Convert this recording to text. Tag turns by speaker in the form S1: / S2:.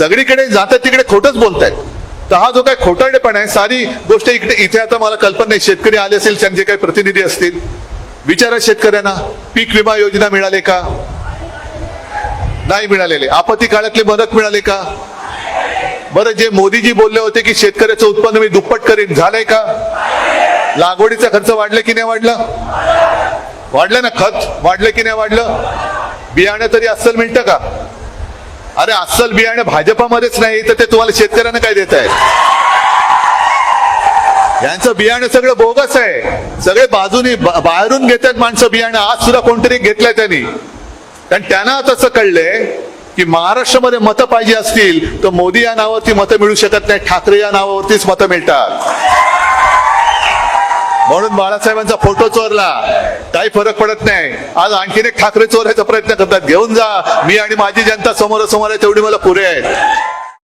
S1: सगळीकडे जातात तिकडे खोटच बोलतायत. तर हा जो काय खोटारडेपणा आहे सारी गोष्ट इकडे इथे आता मला कल्पना नाही शेतकरी आले असेल त्यांचे काही प्रतिनिधी असतील. विचारा शेतकऱ्यांना पीक विमा योजना मिळाले का? नाही मिळालेले. आपत्ती काळातली मदत मिळाली का? बरं जे मोदीजी बोलले होते की शेतकऱ्याचं उत्पन्न मी दुप्पट करीन झालंय का? लागवडीचा खर्च वाढला की नाही वाढला? वाढलं ना खत? वाढलं की नाही वाढलं? बियाणं तरी अस्सल मिळतं का? अरे अस्सल बियाणं भाजपामध्येच नाही तर ते तुम्हाला शेतकऱ्यांना काय देत आहेत? यांचं बियाणं सगळं बोगस आहे. सगळे बाजूनी बाहेरून घेतात माणसं बियाणं. आज सुद्धा कोणतरी घेतलंय त्यांनी. कारण त्यांना तसं कळलंय की महाराष्ट्रामध्ये मतं पाहिजे असतील तर मोदी या नावावरती मतं मिळू शकत नाही ठाकरे या नावावरतीच मतं मिळतात. म्हणून बाळासाहेबांचा फोटो चोरला. काही फरक पडत नाही. आज आणखीन एक ठाकरे चोरायचा प्रयत्न करतात. घेऊन जा. मी आणि माझी जनता समोरासमोर आहे तेवढी मला पुरे आहेत.